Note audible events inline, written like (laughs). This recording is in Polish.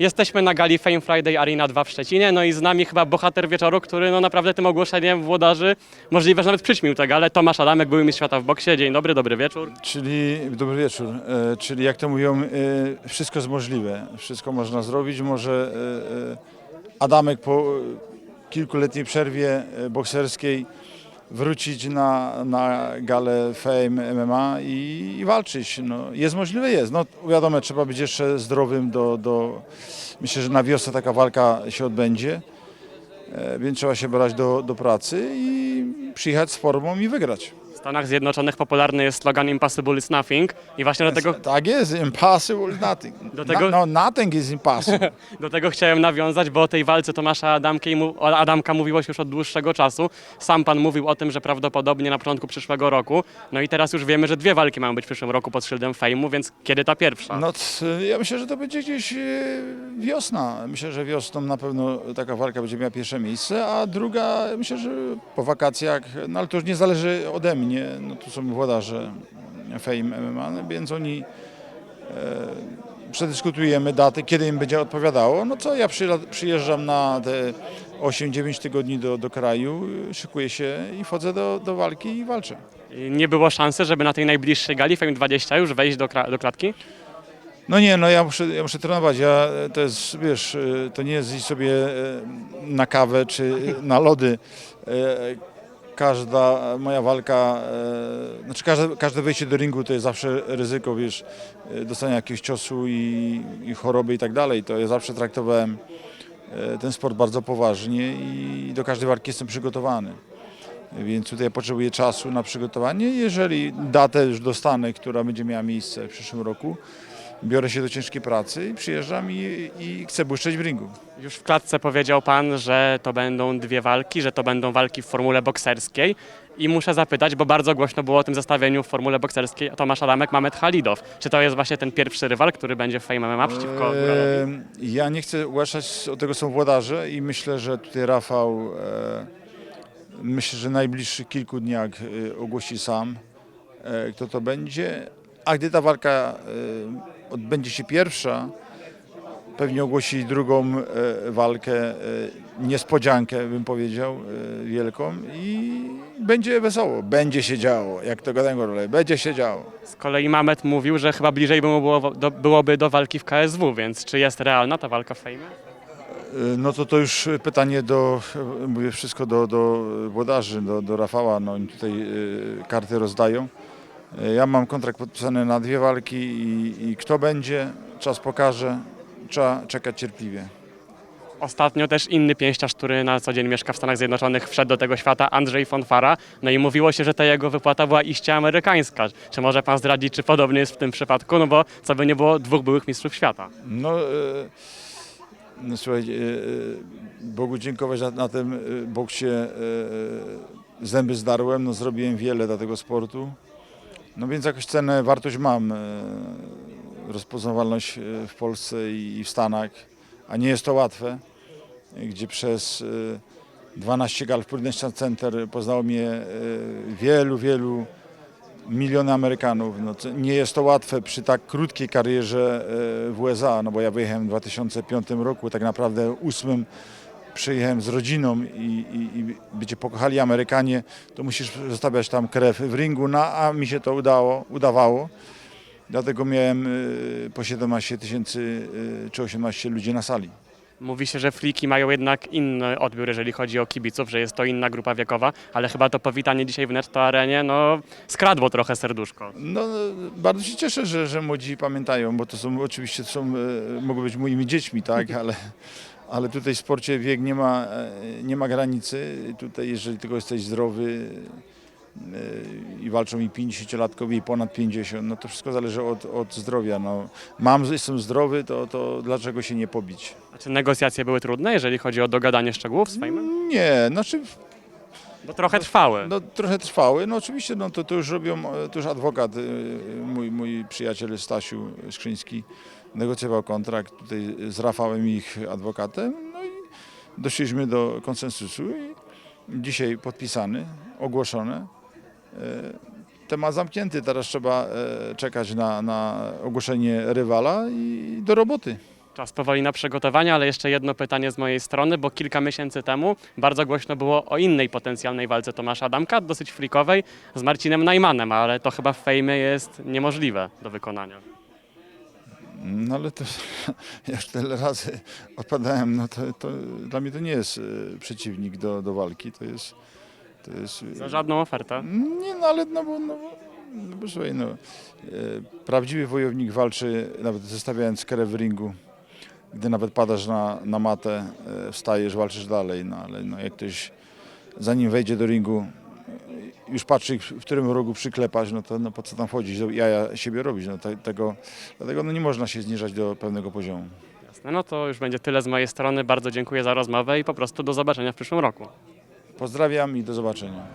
Jesteśmy na gali Fame Friday Arena 2 w Szczecinie, no i z nami chyba bohater wieczoru, który no naprawdę tym ogłoszeniem włodarzy możliwe, że nawet przyćmił tę galę. Tomasz Adamek, były mistrz świata w boksie. Dzień dobry, dobry wieczór. Czyli, dobry wieczór, e, czyli jak to mówią, e, wszystko jest możliwe, wszystko można zrobić. Może e, e, Adamek po kilkuletniej przerwie e, bokserskiej wrócić na, na galę Fame MMA i, i walczyć. No, jest możliwe, jest. No, wiadomo, trzeba być jeszcze zdrowym do, do... Myślę, że na wiosnę taka walka się odbędzie, e, więc trzeba się brać do, do pracy i przyjechać z formą i wygrać. W Stanach Zjednoczonych popularny jest slogan Impossible is nothing i właśnie do tego, Tak jest, impossible is nothing. Do tego- No, no nothing is impossible. (laughs) do tego chciałem nawiązać, bo o tej walce Tomasza Adamka, o Adamka mówiło się już od dłuższego czasu. Sam pan mówił o tym, że prawdopodobnie na początku przyszłego roku. No i teraz już wiemy, że dwie walki mają być w przyszłym roku pod szyldem Fejmu, więc kiedy ta pierwsza? No, ja myślę, że to będzie gdzieś e, wiosna. Myślę, że wiosną na pewno taka walka będzie miała pierwsze miejsce, a druga myślę, że po wakacjach, no ale to już nie zależy ode mnie. No tu są włodarze Fame MMA, no, więc oni e, przedyskutujemy daty, kiedy im będzie odpowiadało. No co, ja przyjeżdżam na te 8-9 tygodni do, do kraju, szykuję się i wchodzę do, do walki i walczę. I Nie było szansy, żeby na tej najbliższej gali Fame 20 już wejść do, do klatki? No nie, no ja muszę, ja muszę trenować. Ja, e, to jest, wiesz, e, to nie jest iść sobie e, na kawę czy na lody. Każda moja walka, e, znaczy każde, każde wejście do ringu to jest zawsze ryzyko, wiesz, e, dostania jakiegoś ciosu i, i choroby i tak dalej. To ja zawsze traktowałem e, ten sport bardzo poważnie i do każdej walki jestem przygotowany. Więc tutaj potrzebuję czasu na przygotowanie. Jeżeli datę już dostanę, która będzie miała miejsce w przyszłym roku, biorę się do ciężkiej pracy i przyjeżdżam i, i chcę błyszczeć w ringu. Już w klatce powiedział pan, że to będą dwie walki, że to będą walki w formule bokserskiej. I muszę zapytać, bo bardzo głośno było o tym zestawieniu w formule bokserskiej Tomasz Adamek, Mamet Halidow. Czy to jest właśnie ten pierwszy rywal, który będzie w Fame MMA przeciwko? Ehm, Ja nie chcę ułaszczać, od tego są włodarze i myślę, że tutaj Rafał, e, myślę, że w najbliższych kilku dniach e, ogłosi sam, e, kto to będzie. A gdy ta walka e, odbędzie się pierwsza, pewnie ogłosi drugą e, walkę, e, niespodziankę bym powiedział, e, wielką i będzie wesoło, będzie się działo, jak to gadają rolę, będzie się działo. Z kolei Mamet mówił, że chyba bliżej by mu było, do, byłoby do walki w KSW, więc czy jest realna ta walka w Fame? No to to już pytanie do, mówię wszystko do, do włodarzy, do, do Rafała, no oni tutaj karty rozdają. Y, Ja mam kontrakt podpisany na dwie walki i, i kto będzie, czas pokaże, trzeba czekać cierpliwie. Ostatnio też inny pięściarz, który na co dzień mieszka w Stanach Zjednoczonych, wszedł do tego świata, Andrzej Fonfara. No i mówiło się, że ta jego wypłata była iście amerykańska. Czy może pan zdradzić, czy podobnie jest w tym przypadku? No bo co by nie było, dwóch byłych mistrzów świata. No, y, no słuchaj, y, y, Bogu dziękować na, na tym y, boksie y, zęby zdarłem, no zrobiłem wiele dla tego sportu. No więc jakąś cenę, wartość mam, y, rozpoznawalność y, w Polsce i w Stanach, a nie jest to łatwe, gdzie przez y, 12 gal w Prudential Center poznało mnie wielu, wielu miliony Amerykanów. No, nie jest to łatwe przy tak krótkiej karierze e, w USA, no bo ja wyjechałem w 2005 roku, tak naprawdę ósmym przyjechałem z rodziną i, i, i by cię pokochali Amerykanie, to musisz zostawiać tam krew w ringu, no, a mi się to udało, udawało. Dlatego miałem e, po 17 tysięcy e, czy 18 ludzi na sali. Mówi się, że fliki mają jednak inny odbiór, jeżeli chodzi o kibiców, że jest to inna grupa wiekowa, ale chyba to powitanie dzisiaj w Netto Arenie, no skradło trochę serduszko. No, bardzo się cieszę, że, że młodzi pamiętają, bo to są oczywiście to są, e, mogą być moimi dziećmi, tak, ale, ale tutaj w sporcie wiek nie ma, e, nie ma granicy. Tutaj jeżeli tylko jesteś zdrowy e, i walczą i 50-latkowie i ponad 50, no to wszystko zależy od, od zdrowia. No, mam, jestem zdrowy, to, to dlaczego się nie pobić? A czy negocjacje były trudne, jeżeli chodzi o dogadanie szczegółów z Fejmem? Nie, znaczy Bo trochę trwały. No trochę trwały, no oczywiście no, to, to już robią, e, to już adwokat, mój, mój przyjaciel Stasiu Skrzyński negocjował kontrakt tutaj z Rafałem ich adwokatem, no i doszliśmy do konsensusu i dzisiaj podpisany, ogłoszone. E, Temat zamknięty, teraz trzeba e, czekać na, na ogłoszenie rywala i do roboty. Czas powoli na przygotowania, ale jeszcze jedno pytanie z mojej strony, bo kilka miesięcy temu bardzo głośno było o innej potencjalnej walce Tomasza Adamka, dosyć frikowej, z Marcinem Najmanem, ale to chyba w fejmie jest niemożliwe do wykonania. No ale to (laughs) ja już tyle razy odpadałem, no to, to dla mnie to nie jest e, przeciwnik do, do walki, to jest... To jest Za żadną ofertę. Nie, no ale no bo, no, bo- no, bo słuchaj, no, e, prawdziwy wojownik walczy, nawet zostawiając krew w ringu, gdy nawet padasz na, na matę, e, wstajesz, walczysz dalej, no ale no, jak ktoś zanim wejdzie do ringu, e, już patrzy, w którym rogu przyklepać, no to no, po co tam wchodzić, do jaja siebie robić, no te, tego, dlatego no, nie można się zniżać do pewnego poziomu. Jasne, no to już będzie tyle z mojej strony. Bardzo dziękuję za rozmowę i po prostu do zobaczenia w przyszłym roku. Pozdrawiam i do zobaczenia.